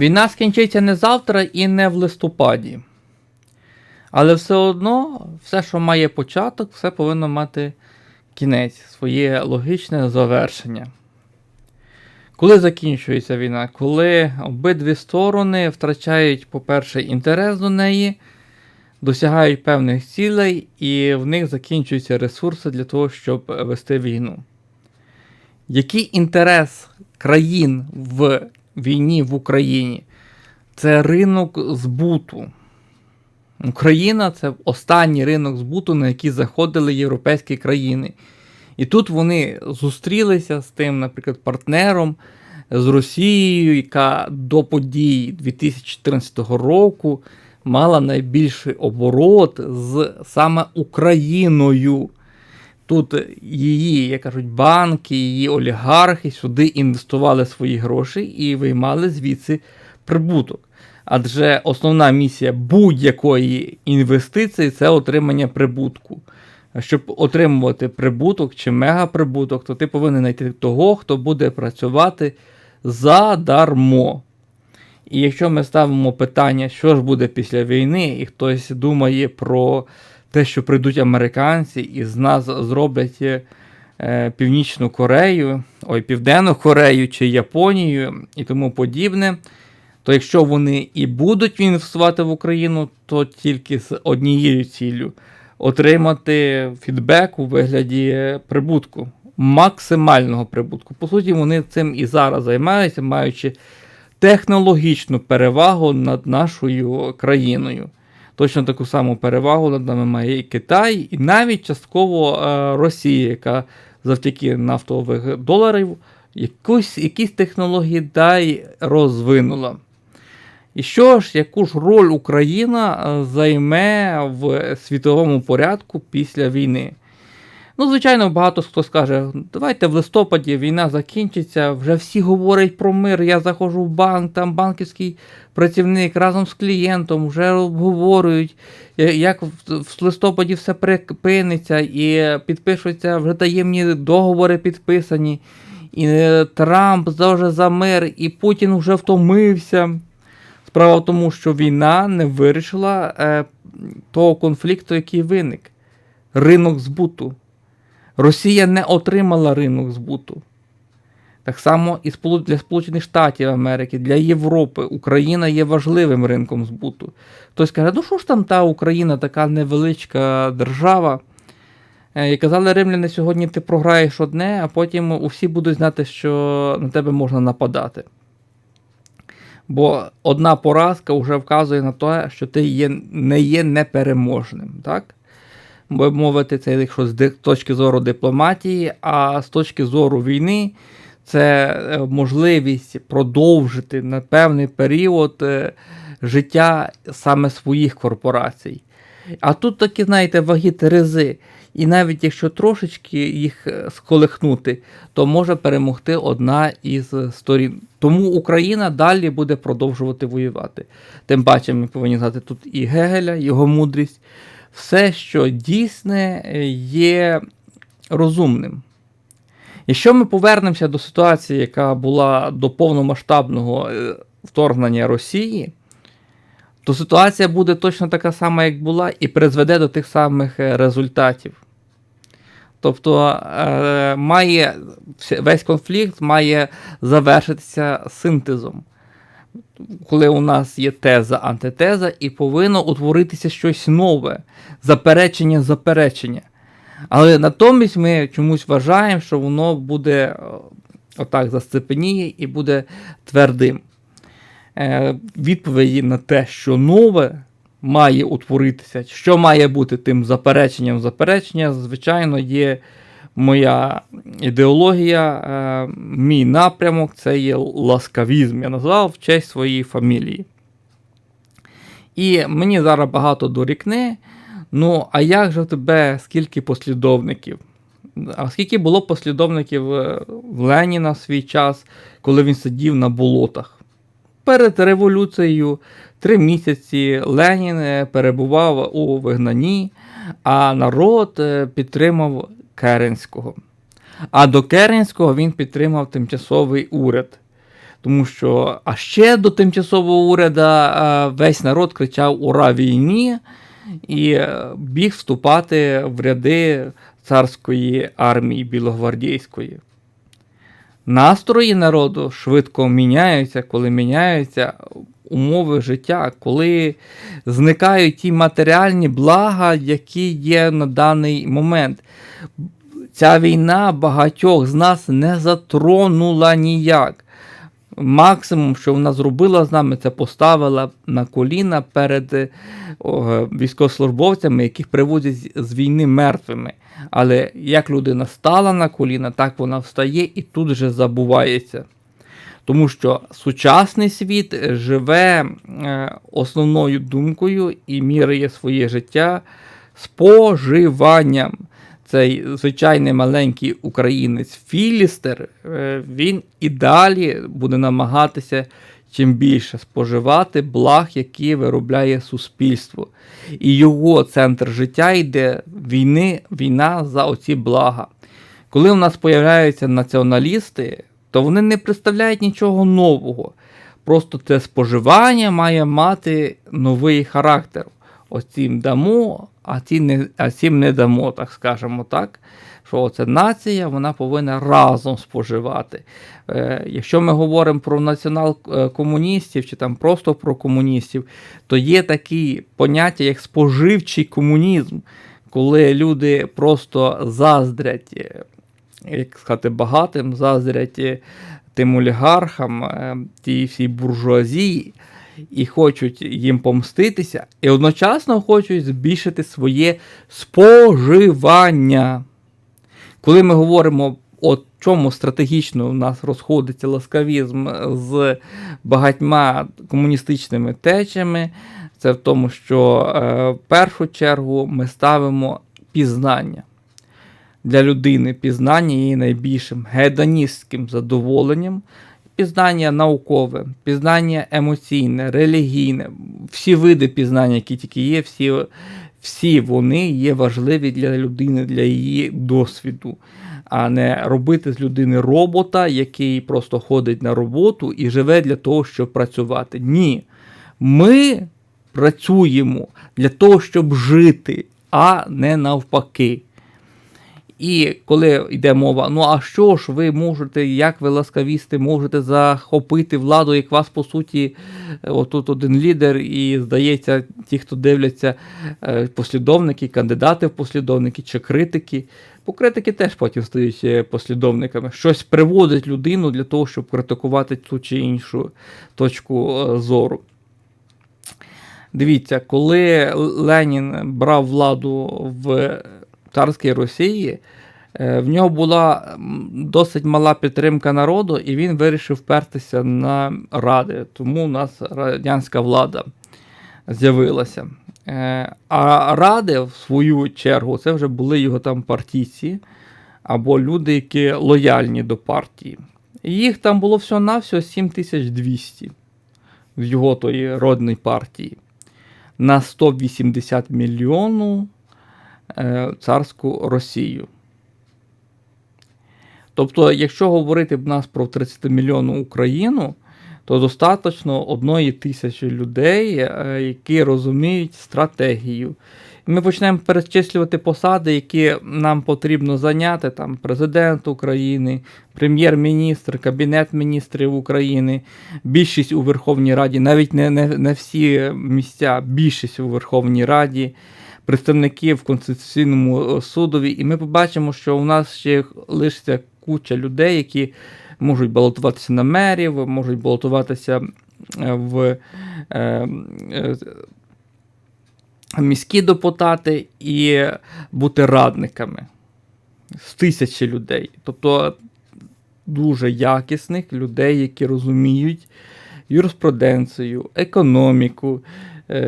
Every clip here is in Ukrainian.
Війна скінчиться не завтра і не в листопаді. Але все одно, все, що має початок, все повинно мати кінець, своє логічне завершення. Коли закінчується війна? Коли обидві сторони втрачають, по-перше, інтерес до неї, досягають певних цілей, і в них закінчуються ресурси для того, щоб вести війну. Який інтерес країн в війні в Україні? Це ринок збуту. Україна це останній ринок збуту, на який заходили європейські країни. І тут вони зустрілися з тим, наприклад, партнером з Росією, яка до подій 2014 року мала найбільший оборот з саме Україною. Тут її, як кажуть, банки, її олігархи сюди інвестували свої гроші і виймали звідси прибуток. Адже основна місія будь-якої інвестиції це отримання прибутку. Щоб отримувати прибуток чи мегаприбуток, то ти повинен знайти того, хто буде працювати задармо. І якщо ми ставимо питання, що ж буде після війни, і хтось думає про те, що прийдуть американці і з нас зроблять е, Північну Корею, ой, Південну Корею чи Японію і тому подібне, то якщо вони і будуть інвестувати в Україну, то тільки з однією ціллю отримати фідбек у вигляді прибутку, максимального прибутку. По суті, вони цим і зараз займаються, маючи технологічну перевагу над нашою країною. Точно таку саму перевагу над нами має і Китай, і навіть частково е, Росія, яка завдяки нафтових доларів якусь, якісь технології дай розвинула. І що ж, яку ж роль Україна е, займе в світовому порядку після війни? Ну, звичайно, багато хто скаже, давайте в листопаді війна закінчиться, вже всі говорять про мир. Я заходжу в банк, там банківський працівник разом з клієнтом вже обговорюють, е, як в листопаді все припиниться, і підпишуться вже таємні договори підписані. І е, Трамп вже за мир, і Путін вже втомився. Справа в тому, що війна не вирішила е, того конфлікту, який виник. Ринок збуту. Росія не отримала ринок збуту. Так само і для Сполучених Штатів Америки, для Європи Україна є важливим ринком збуту. Хтось каже, ну що ж там та Україна, така невеличка держава. І казали римляни, сьогодні ти програєш одне, а потім усі будуть знати, що на тебе можна нападати. Бо одна поразка вже вказує на те, що ти є, не є непереможним. так? Бо мовити, це якщо з точки зору дипломатії, а з точки зору війни це е, можливість продовжити на певний період е, життя саме своїх корпорацій. А тут такі, знаєте, ваги Терези. І навіть якщо трошечки їх е, сколихнути, то може перемогти одна із сторін. Тому Україна далі буде продовжувати воювати. Тим паче, ми повинні знати тут і Гегеля, його мудрість. Все, що дійсне, е, є розумним. Якщо ми повернемося до ситуації, яка була до повномасштабного е, вторгнення Росії, то ситуація буде точно така сама, як була, і призведе до тих самих е, результатів. Тобто має весь конфлікт має завершитися синтезом. Коли у нас є теза, антитеза, і повинно утворитися щось нове, заперечення, заперечення. Але натомість ми чомусь вважаємо, що воно буде е, отак застепеніє і буде твердим. Е, відповіді на те, що нове має утворитися, що має бути тим запереченням заперечення, звичайно, є моя ідеологія, е, мій напрямок це є ласкавізм. Я назвав в честь своєї фамілії. І мені зараз багато дорікне. Ну, а як же в тебе скільки послідовників? А скільки було послідовників е, в Леніна в свій час, коли він сидів на болотах? Перед революцією три місяці Ленін е, перебував у вигнанні, а народ підтримав Керенського. А до Керенського він підтримав тимчасовий уряд. Тому що а ще до тимчасового уряду е, весь народ кричав Ура війні і е, біг вступати в ряди царської армії білогвардійської. Настрої народу швидко міняються, коли міняються умови життя, коли зникають ті матеріальні блага, які є на даний момент. Ця війна багатьох з нас не затронула ніяк. Максимум, що вона зробила з нами, це поставила на коліна перед е, військовослужбовцями, яких привозять з- війни мертвими. Але як людина стала на коліна, так вона встає і тут же забувається. Тому що сучасний світ живе е, основною думкою і міряє своє життя споживанням. Цей звичайний маленький українець Філістер, е, він і далі буде намагатися чим більше споживати благ, які виробляє суспільство. І його центр життя йде війни, війна за оці блага. Коли у нас появляються націоналісти, то вони не представляють нічого нового. Просто це споживання має мати новий характер. Ось цим дамо, а ці не, а цим не дамо, так скажемо так. Що це нація, вона повинна разом споживати. Е, якщо ми говоримо про націонал-комуністів чи там просто про комуністів, то є такі поняття, як споживчий комунізм, коли люди просто заздрять, е, як сказати, багатим, заздрять тим олігархам, е, тій всій буржуазії, і хочуть їм помститися, і одночасно хочуть збільшити своє споживання. Коли ми говоримо, от чому стратегічно у нас розходиться ласкавізм з багатьма комуністичними течами, це в тому, що е, в першу чергу ми ставимо пізнання. Для людини пізнання є найбільшим гедоністським задоволенням, пізнання наукове, пізнання емоційне, релігійне, всі види пізнання, які тільки є, всі, всі вони є важливі для людини, для її досвіду, а не робити з людини робота, який просто ходить на роботу і живе для того, щоб працювати. Ні. Ми працюємо для того, щоб жити, а не навпаки. І коли йде мова, ну а що ж ви можете, як ви ласкавісти, можете захопити владу, як вас по суті, е, отут один лідер, і здається, ті, хто дивляться, е, послідовники, кандидати в послідовники чи критики. Бо критики теж потім стають е, послідовниками. Щось приводить людину для того, щоб критикувати ту чи іншу точку зору. Дивіться, коли Ленін брав владу в царській Росії, е, в нього була досить мала підтримка народу, і він вирішив впертися на ради. Тому у нас радянська влада з'явилася. Е, А ради, в свою чергу, це вже були його там партійці або люди, які лояльні до партії. Їх там було всього-навсього 7200 в його тої родної партії на 180 мільйонів царську Росію. Тобто, якщо говорити б нас про 30 мільйонну Україну, то достатньо одної тисячі людей, е, які розуміють стратегію. Ми почнемо перечислювати посади, які нам потрібно зайняти: там президент України, прем'єр-міністр, кабінет міністрів України, більшість у Верховній Раді, навіть не, не, не всі місця, більшість у Верховній Раді, представники в Конституційному е, судові. І ми побачимо, що у нас ще лишиться куча людей, які можуть балотуватися на мерів, можуть балотуватися е, в е, е, міські депутати і бути радниками з тисячі людей. Тобто дуже якісних людей, які розуміють юриспруденцію, економіку,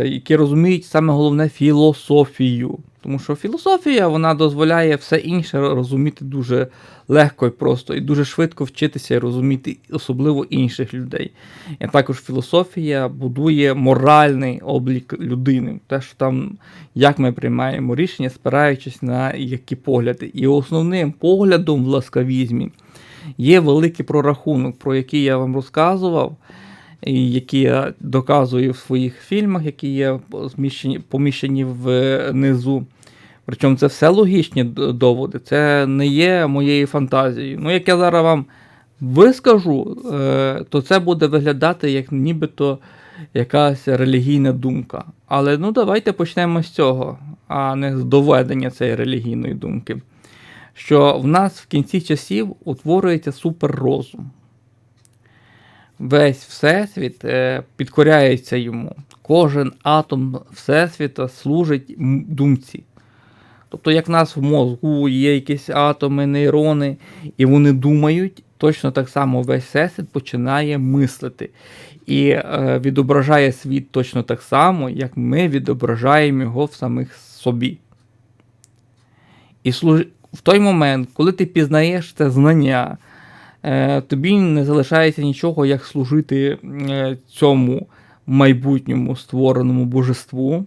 які розуміють саме головне філософію. Тому що філософія вона дозволяє все інше розуміти дуже легко і просто, і дуже швидко вчитися і розуміти особливо інших людей. І також філософія будує моральний облік людини. Те, що там, як ми приймаємо рішення, спираючись на які погляди. І основним поглядом в ласкавізмі Є великий прорахунок, про який я вам розказував, які я доказую в своїх фільмах, які є зміщені, поміщені внизу. Причому це все логічні доводи, це не є моєю фантазією. Ну, як я зараз вам вискажу, е, то це буде виглядати як нібито якась релігійна думка. Але ну давайте почнемо з цього, а не з доведення цієї релігійної думки. Що в нас в кінці часів утворюється суперрозум. Весь Всесвіт е, підкоряється йому. Кожен атом Всесвіта служить думці. Тобто, як в нас в мозку є якісь атоми, нейрони, і вони думають, точно так само весь всесвіт починає мислити. І е, відображає світ точно так само, як ми відображаємо його в самих собі. І служ... в той момент, коли ти пізнаєш це знання, тобі не залишається нічого, як служити е, цьому майбутньому створеному божеству,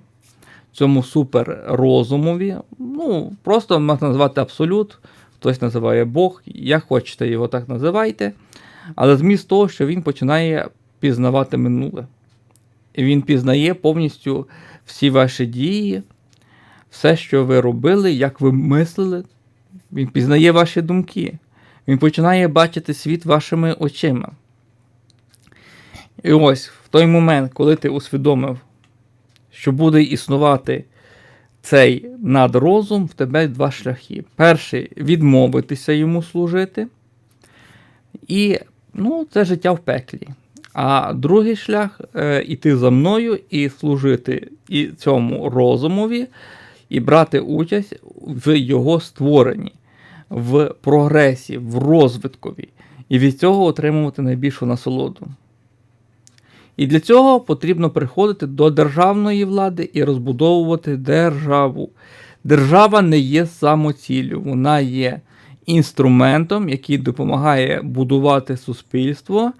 цьому суперрозумові. Ну, просто можна назвати абсолют, хтось називає Бог, як хочете його так називайте. Але зміст того, що він починає пізнавати минуле. І він пізнає повністю всі ваші дії, все, що ви робили, як ви мислили. Він пізнає ваші думки. Він починає бачити світ вашими очима. І ось в той момент, коли ти усвідомив, що буде існувати цей надрозум, в тебе два шляхи. Перший відмовитися йому служити. І ну, це життя в пеклі. А другий шлях е, іти за мною і служити і цьому розумові, і брати участь в його створенні, в прогресі, в розвиткові, і від цього отримувати найбільшу насолоду. І для цього потрібно приходити до державної влади і розбудовувати державу. Держава не є самоціллю, вона є інструментом, який допомагає будувати суспільство,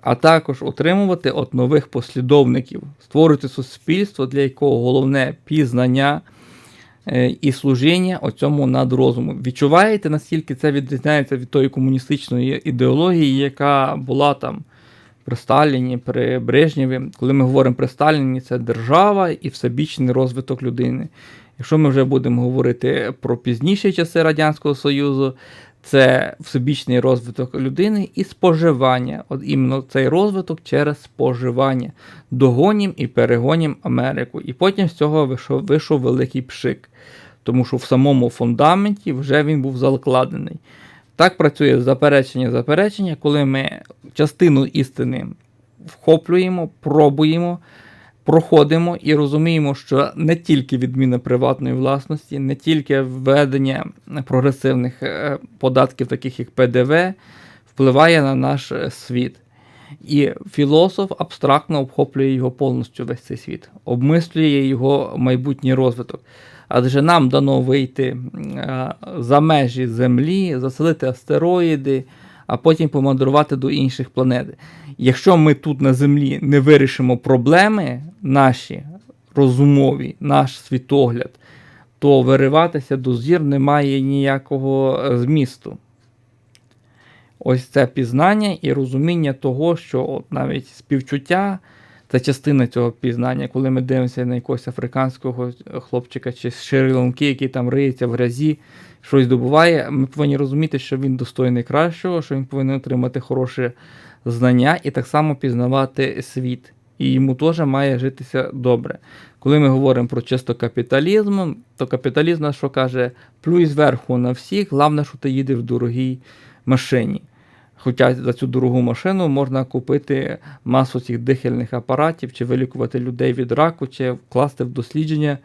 а також отримувати от нових послідовників, створити суспільство, для якого головне пізнання і служіння оцьому надрозуму. Відчуваєте, наскільки це відрізняється від тої комуністичної ідеології, яка була там при Сталіні, при Брежнєві. Коли ми говоримо при Сталіні, це держава і всебічний розвиток людини. Якщо ми вже будемо говорити про пізніші часи Радянського Союзу, це всебічний розвиток людини і споживання. От іменно цей розвиток через споживання. Догонім і перегонім Америку. І потім з цього вийшов, вийшов великий пшик. Тому що в самому фундаменті вже він був закладений. Так працює заперечення заперечення, коли ми частину істини вхоплюємо, пробуємо, проходимо і розуміємо, що не тільки відміна приватної власності, не тільки введення прогресивних е, податків, таких як ПДВ, впливає на наш е, світ. І філософ абстрактно обхоплює його повністю весь цей світ, обмислює його майбутній розвиток. Адже нам дано вийти е, за межі Землі, заселити астероїди, а потім помандрувати до інших планет. Якщо ми тут на Землі не вирішимо проблеми наші розумові, наш світогляд, то вириватися до зір немає ніякого е, змісту. Ось це пізнання і розуміння того, що от навіть співчуття це частина цього пізнання, коли ми дивимося на якогось африканського хлопчика чи з який там риється в грязі, щось добуває, ми повинні розуміти, що він достойний кращого, що він повинен отримати хороше знання і так само пізнавати світ. І йому теж має житися добре. Коли ми говоримо про чисто капіталізм, то капіталізм що каже, плюй зверху на всіх, головне, що ти їдеш в дорогій машині. Хоча за цю дорогу машину можна купити масу цих дихальних апаратів, чи вилікувати людей від раку, чи вкласти в дослідження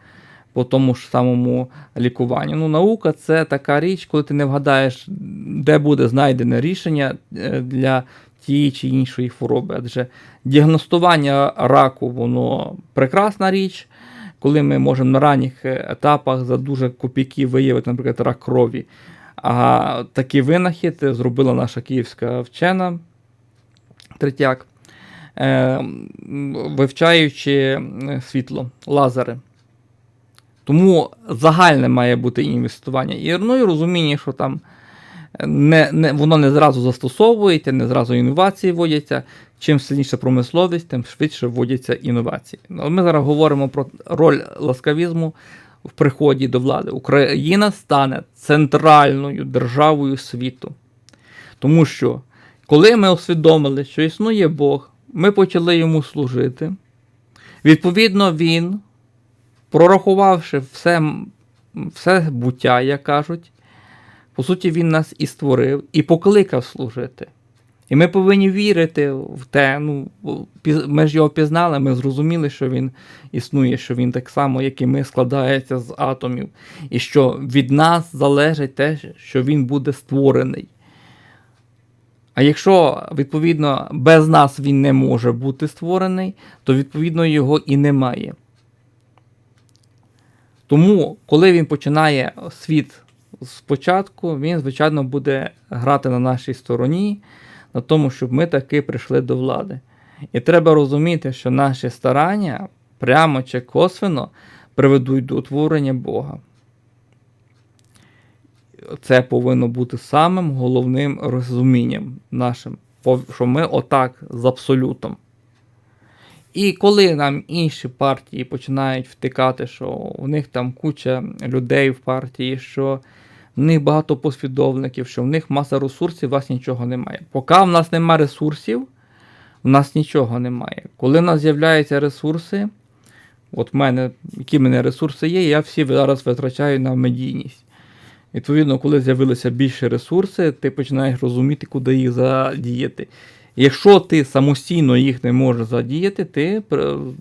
по тому ж самому лікуванню. Ну, наука це така річ, коли ти не вгадаєш, де буде знайдене рішення е, для тієї чи іншої хвороби. Адже діагностування раку воно прекрасна річ, коли ми можемо на ранніх етапах за дуже копійки виявити, наприклад, рак крові. А такий винахід зробила наша київська вчена Третяк, е, вивчаючи світло, лазери. Тому загальне має бути інвестування. І ну, і розуміння, що там не, не, воно не зразу застосовується, не зразу інновації вводяться. Чим сильніша промисловість, тим швидше вводяться інновації. Ну, Ми зараз говоримо про роль ласкавізму в приході до влади. Україна стане центральною державою світу. Тому що, коли ми усвідомили, що існує Бог, ми почали йому служити. Відповідно, він, прорахувавши все, все буття, як кажуть, по суті, він нас і створив, і покликав служити. І ми повинні вірити в те. Ну, ми ж його пізнали, ми зрозуміли, що він існує, що він так само, як і ми, складається з атомів, і що від нас залежить те, що він буде створений. А якщо, відповідно, без нас він не може бути створений, то відповідно його і немає. Тому, коли він починає світ спочатку, він, звичайно, буде грати на нашій стороні, на тому, щоб ми таки прийшли до влади. І треба розуміти, що наші старання прямо чи косвенно приведуть до утворення Бога. Це повинно бути самим головним розумінням нашим, що ми отак з абсолютом. І коли нам інші партії починають втикати, що у них там куча людей в партії, що в них багато послідовників, що в них маса ресурсів, у вас нічого немає. Поки в нас немає ресурсів, в нас нічого немає. Коли в нас з'являються ресурси, от в мене, які в мене ресурси є, я всі зараз витрачаю на медійність. Відповідно, коли з'явилися більше ресурси, ти починаєш розуміти, куди їх задіяти. Якщо ти самостійно їх не можеш задіяти, ти пр-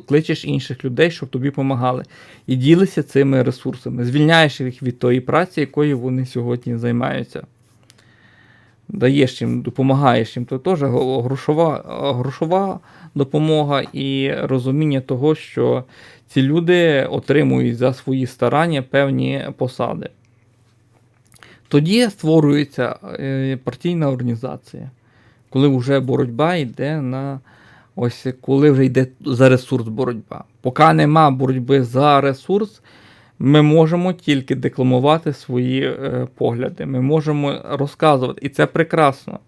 кличеш інших людей, щоб тобі допомагали. І ділишся цими ресурсами, звільняєш їх від тої праці, якою вони сьогодні займаються. Даєш їм, допомагаєш їм, то теж грошова, грошова допомога і розуміння того, що ці люди отримують за свої старання певні посади. Тоді створюється е, партійна організація, коли вже боротьба йде на ось коли вже йде за ресурс боротьба. Поки нема боротьби за ресурс, ми можемо тільки декламувати свої е, погляди. Ми можемо розказувати, і це прекрасно.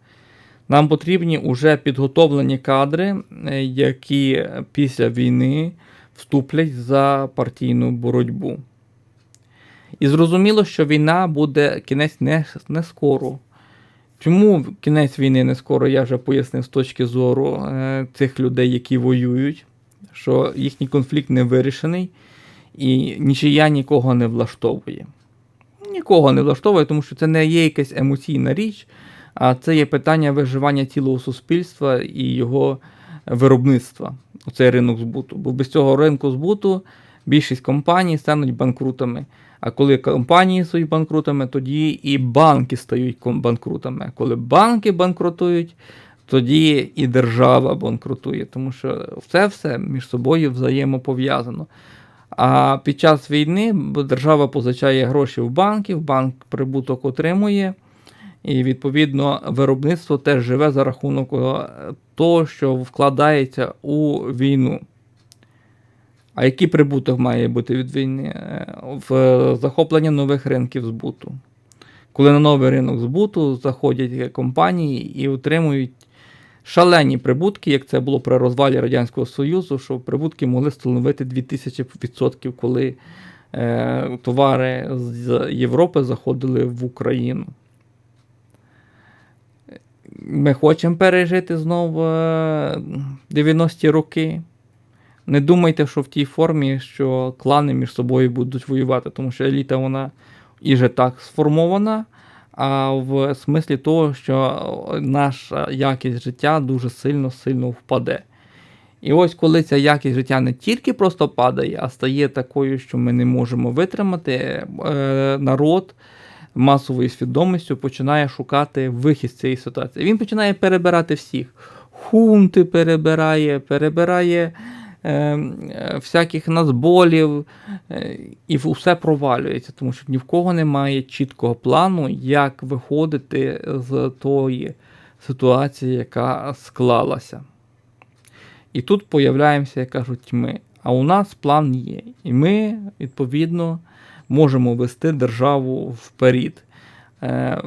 Нам потрібні вже підготовлені кадри, е, які після війни вступлять за партійну боротьбу. І зрозуміло, що війна буде кінець не, не скоро. Чому кінець війни не скоро, я вже пояснив з точки зору е, цих людей, які воюють, що їхній конфлікт не вирішений і нічия нікого не влаштовує. Нікого не влаштовує, тому що це не є якась емоційна річ, а це є питання виживання цілого суспільства і його виробництва, оцей ринок збуту. Бо без цього ринку збуту більшість компаній стануть банкрутами. А коли компанії стають банкрутами, тоді і банки стають банкрутами. Коли банки банкрутують, тоді і держава банкрутує, тому що це все між собою взаємопов'язано. А під час війни держава позичає гроші в банків, банк прибуток отримує, і відповідно виробництво теж живе за рахунок е, того, що вкладається у війну. А який прибуток має бути від війни? Е, В е, захоплення нових ринків збуту. Коли на новий ринок збуту заходять компанії і отримують шалені прибутки, як це було при розвалі Радянського Союзу, що прибутки могли становити 2000%, коли е, товари з Європи заходили в Україну. Ми хочемо пережити знову е, 90-ті роки. Не думайте, що в тій формі, що клани між собою будуть воювати, тому що еліта вона і вже так сформована, а в смислі того, що наша якість життя дуже сильно-сильно впаде. І ось коли ця якість життя не тільки просто падає, а стає такою, що ми не можемо витримати, е, народ масовою свідомістю починає шукати вихід з цієї ситуації. Він починає перебирати всіх. Хунти перебирає, перебирає е, е, всяких назболів, е, і все провалюється, тому що ні в кого немає чіткого плану, як виходити з тої ситуації, яка склалася. І тут появляємося, як кажуть, ми. А у нас план є. І ми, відповідно, можемо вести державу вперед. Е,